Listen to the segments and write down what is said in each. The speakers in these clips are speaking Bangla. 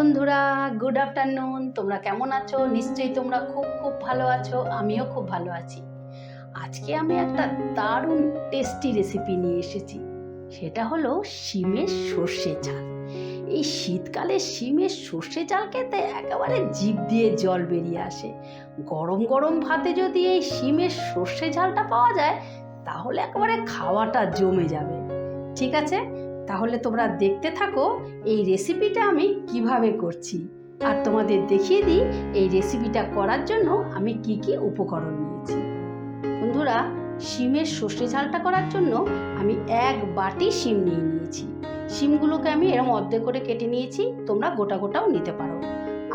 বন্ধুরা গুড আফটারনুন তোমরা কেমন আছো? নিশ্চয়ই তোমরা খুব খুব ভালো আছো। আমিও খুব ভালো আছি। আজকে আমি একটা দারুণ টেস্টি রেসিপি নিয়ে এসেছি। সেটা হলো শিমের সর্ষে ঝাল। এই শীতকালে শিমের সর্ষে চাল খেতে একেবারে জিভ দিয়ে জল বেরিয়ে আসে। গরম গরম ভাতে যদি এই শিমের সর্ষে ঝালটা পাওয়া যায়, তাহলে একেবারে খাওয়াটা জমে যাবে। ঠিক আছে? তাহলে তোমরা দেখতে থাকো এই রেসিপিটা আমি কীভাবে করছি। আর তোমাদের দেখিয়ে দিই এই রেসিপিটা করার জন্য আমি কি কি উপকরণ নিয়েছি। বন্ধুরা, শিমের সর্ষে ঝালটা করার জন্য আমি এক বাটি শিম নিয়ে নিয়েছি। শিমগুলোকে আমি এরম অর্ধেক করে কেটে নিয়েছি, তোমরা গোটা গোটাও নিতে পারো।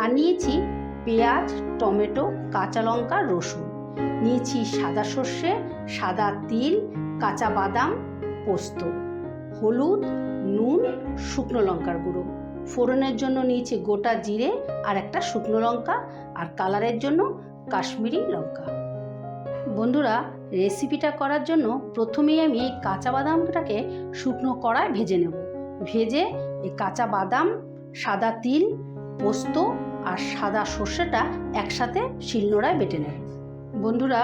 আর নিয়েছি পেঁয়াজ, টমেটো, কাঁচা লঙ্কা, রসুন। নিয়েছি সাদা সর্ষে, সাদা তিল, কাঁচা বাদাম, পোস্ত। হলুদ, নুন, শুকনো লঙ্কার গুঁড়ো। ফোড়নের জন্য নিয়েছি গোটা জিরে আর একটা শুকনো লঙ্কা আর কালারের জন্য কাশ্মীরি লঙ্কা। বন্ধুরা, রেসিপিটা করার জন্য প্রথমেই আমি এই কাঁচা বাদামটাকে শুকনো কড়ায় ভেজে নেব। ভেজে এই কাঁচা বাদাম, সাদা তিল, পোস্ত আর সাদা সর্ষেটা একসাথে শিলনোড়ায় বেটে নেব। বন্ধুরা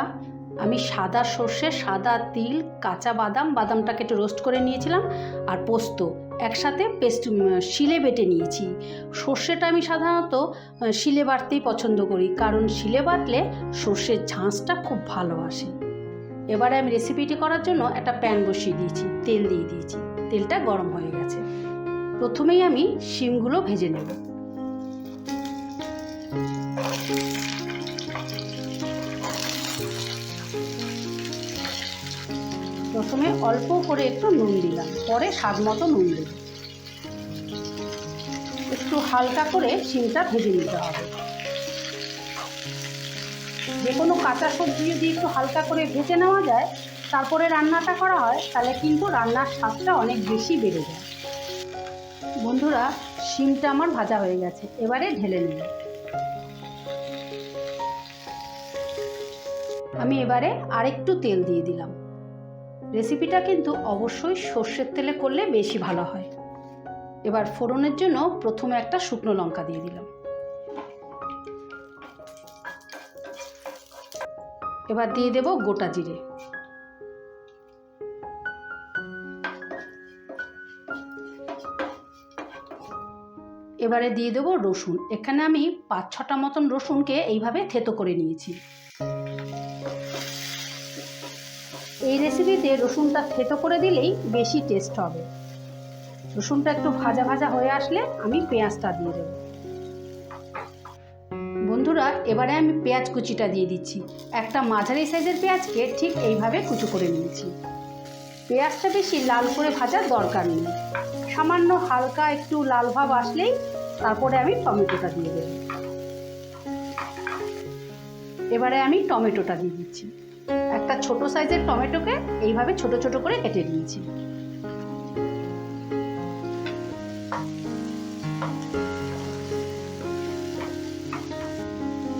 আমি সাদা সর্ষে, সাদা তিল, কাঁচা বাদাম, বাদামটাকে একটু রোস্ট করে নিয়েছিলাম আর পোস্ত একসাথে পেস্ট শিলে বেটে নিয়েছি। সর্ষেটা আমি সাধারণত শিলে বাটতেই পছন্দ করি কারণ শিলে বাটলে সর্ষের ঝাঁসটা খুব ভালো আসে। এবারে আমি রেসিপিটি করার জন্য একটা প্যান বসিয়ে দিয়েছি, তেল দিয়ে দিয়েছি। তেলটা গরম হয়ে গেছে। প্রথমেই আমি শিমগুলো ভেজে নেব। প্রথমে অল্প করে একটু নুন দিলাম, পরে স্বাদ মতো নুন দেব একটু হালকা করে শিমটা ভেজে নিতে হবে। যে কোনো কাঁচা সবজি যদি একটু হালকা করে ভেজে নেওয়া যায়, তারপরে রান্নাটা করা হয়, তাহলে কিন্তু রান্নার স্বাদটা অনেক বেশি বেড়ে যায়। বন্ধুরা, শিমটা আমার ভাজা হয়ে গেছে, এবারে ঢেলে নেব আমি এবারে আরেকটু তেল দিয়ে দিলাম। রেসিপিটা কিন্তু অবশ্যই সর্ষের তেলে করলে বেশি ভালো হয়। এবার ফোড়নের জন্য প্রথমে একটা শুকনো লঙ্কা দিয়ে দিলাম। এবার দিয়ে দেব গোটা জিরে। এবারে দিয়ে দেবো রসুন। এখানে আমি পাঁচ ছটা মতন রসুনকে এইভাবে থেতো করে নিয়েছি। এই রেসিপিতে রসুনটা থেতো করে দিলেই বেশি টেস্ট হবে। রসুনটা একটু ভাজা ভাজা হয়ে আসলে আমি পেঁয়াজটা দিয়ে দেবো। বন্ধুরা, এবারে আমি পেঁয়াজ কুচিটা দিয়ে দিচ্ছি। একটা মাঝারি সাইজের পেঁয়াজকে ঠিক এইভাবে কুচু করে নিয়েছি। পেঁয়াজটা বেশি লাল করে ভাজার দরকার নেই। সামান্য হালকা একটু লাল ভাব আসলেই তারপরে আমি টমেটোটা দিয়ে দেবো। এবারে আমি টমেটোটা দিয়ে দিচ্ছি। একটা ছোট সাইজের টমেটোকে এইভাবে ছোট ছোট করে কেটে দিয়েছি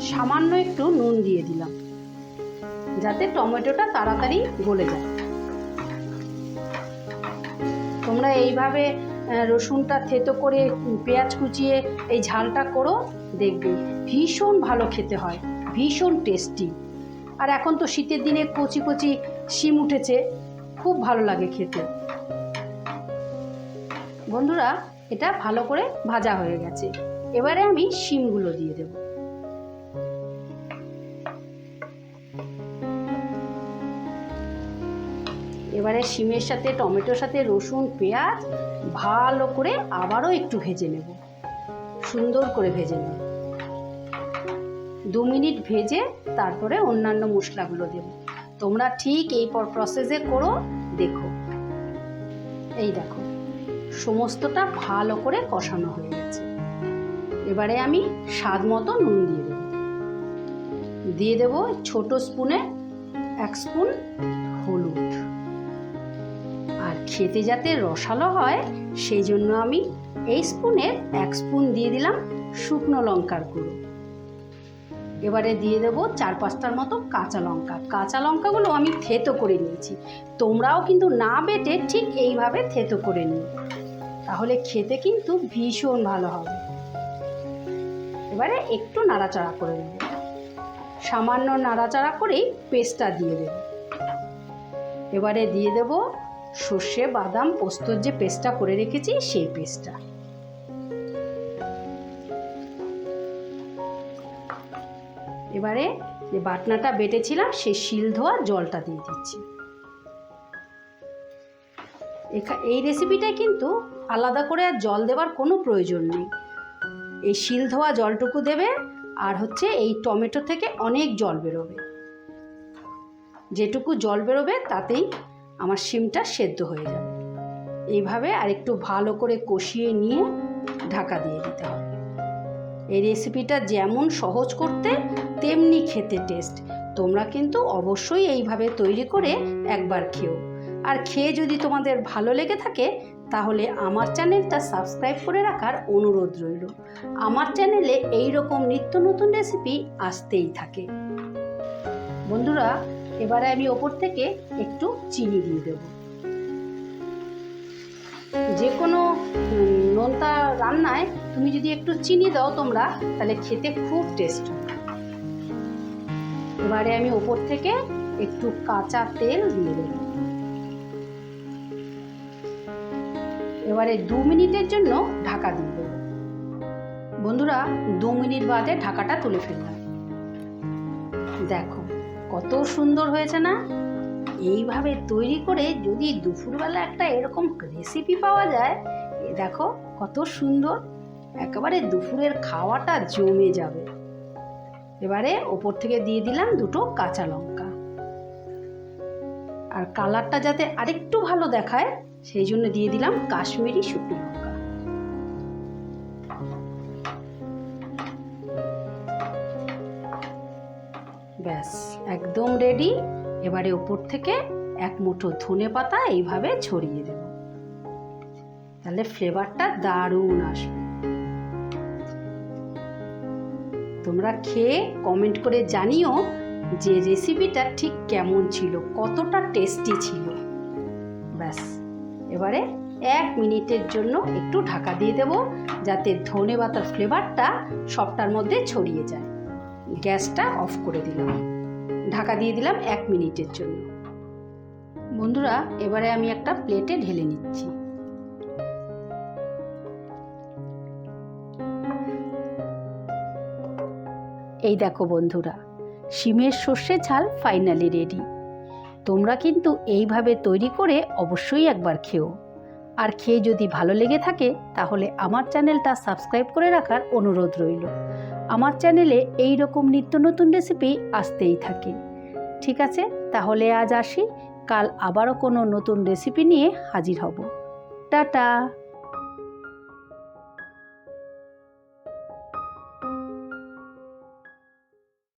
সামান্য একটু নুন দিয়ে দিলাম, যাতে টমেটোটা তাড়াতাড়ি গলে যায়। তোমরা এইভাবে রসুনটা থেতো করে পেঁয়াজ কুচিয়ে এই ঝালটা করো, দেখবে ভীষণ ভালো খেতে হয়, ভীষণ টেস্টি। আর এখন তো শীতের দিনে কচি কচি শিম উঠেছে। খুব ভালো লাগে খেতে। বন্ধুরা, এটা ভালো করে ভাজা হয়ে গেছে। এবারে আমি শিমগুলো দিয়ে দেব। এবারে শিমের সাথে, টমেটোর সাথে, রসুন, পেঁয়াজ ভালো করে আবারও একটু ভেজে নেব। সুন্দর করে ভেজে নেব। দু মিনিট ভেজে তারপরে অন্যান্য মশলাগুলো দেব। তোমরা ঠিক এই পর প্রসেসে করো, দেখো। এই দেখো, সমস্তটা ভালো করে কষানো হয়ে গেছে। এবারে আমি স্বাদ মতো নুন দিয়ে দেব। দিয়ে দেব ছোট স্পুনে এক স্পুন হলুদ। আর খেতে যাতে রসালো হয়, সেই জন্য আমি এই স্পুনের এক স্পুন দিয়ে দিলাম শুকনো লঙ্কার গুঁড়ো। এবারে দিয়ে দেব চার পাঁচটার মতো কাঁচা লঙ্কা। কাঁচা লঙ্কাগুলো আমি থেতো করে নিয়েছি। তোমরাও কিন্তু না বেটে ঠিক এইভাবে থেতো করে নিও। তাহলে খেতে কিন্তু ভীষণ ভালো হবে। এবারে একটু নাড়াচাড়া করে নেব। সামান্য নাড়াচাড়া করেই পেস্টটা দিয়ে দেব। এবারে দিয়ে দেব সর্ষে, বাদাম, পোস্তর যে পেস্টটা করে রেখেছি সেই পেস্টটা। এবারে যে বাটনাটা বেটেছিলাম, সেই শিল ধোয়া জলটা দিয়ে দিচ্ছি। এই রেসিপিটায় কিন্তু আলাদা করে আর জল দেওয়ার কোনো প্রয়োজন নেই। এই শিল ধোয়া জলটুকু দেবে, আর হচ্ছে এই টমেটো থেকে অনেক জল বেরোবে। যেটুকু জল বেরোবে, তাতেই আমার শিমটা সেদ্ধ হয়ে যাবে। এইভাবে আর একটু ভালো করে কষিয়ে নিয়ে ঢাকা দিয়ে দিতে হবে। এই রেসিপিটা যেমন সহজ করতে তেমনি খেতে টেস্ট। তোমরা কিন্তু অবশ্যই এইভাবে তৈরি করে একবার খেও। আর খেয়ে যদি তোমাদের ভালো লেগে থাকে, তাহলে আমার চ্যানেলটা সাবস্ক্রাইব করে রাখার অনুরোধ রইল। আমার চ্যানেলে এই রকম নিত্য নতুন রেসিপি আসতেই থাকে। বন্ধুরা, এবারে আমি ওপর থেকে একটু চিনি দিয়ে দেব। যে কোনো নোনতা রান্নায় তুমি যদি একটু চিনি দাও তোমরা, তাহলে খেতে খুব টেস্ট এবারে আমি ওপর থেকে একটু কাঁচা তেল দিয়ে দেবো। এবারে দু মিনিটের জন্য ঢাকা দিয়ে দেবো। বন্ধুরা, দু মিনিট বাদে ঢাকাটা তুলে ফেললাম। দেখো, কত সুন্দর হয়েছে না? এইভাবে তৈরি করে যদি দুপুরবেলা একটা এরকম রেসিপি পাওয়া যায় দেখো কত সুন্দর। একেবারে দুপুরের খাওয়াটা জমে যাবে। এবারে ওপর থেকে দিয়ে দিলাম দুটো কাঁচা লঙ্কা। আর কালারটা যাতে আরেকটু ভালো দেখায়, সেই জন্য দিয়ে দিলাম কাশ্মীরি শুকনো লঙ্কা। ব্যাস, একদম রেডি এবারে ওপর থেকে এক মুঠো ধনে পাতা এইভাবে ছড়িয়ে দেব। তাহলে ফ্লেভারটা দারুণ আসবে। তোমরা খেয়ে কমেন্ট করে জানিও যে রেসিপিটা ঠিক কেমন ছিল, কতটা টেস্টি ছিল। ব্যাস, এবারে এক মিনিটের জন্য একটু ঢাকা দিয়ে দেব, যাতে ধনে পাতার ফ্লেভারটা সবটার মধ্যে ছড়িয়ে যায়। গ্যাসটা অফ করে দিলাম। ঢাকা দিয়ে দিলাম এক মিনিটের জন্য। বন্ধুরা, এবারে আমি একটা প্লেটে ঢেলে নিচ্ছি। এই দেখো বন্ধুরা, শিমের সর্ষে ঝাল ফাইনালি রেডি তোমরা কিন্তু এইভাবে তৈরি করে অবশ্যই একবার খেও। আর খেয়ে যদি ভালো লেগে থাকে, তাহলে আমার চ্যানেলটা সাবস্ক্রাইব করে রাখার অনুরোধ রইল। আমার চ্যানেলে এই রকম নিত্য নতুন রেসিপি আসতেই থাকে। ঠিক আছে? তাহলে আজ আসি, কাল আবারও কোনো নতুন রেসিপি নিয়ে হাজির হব। টাটা!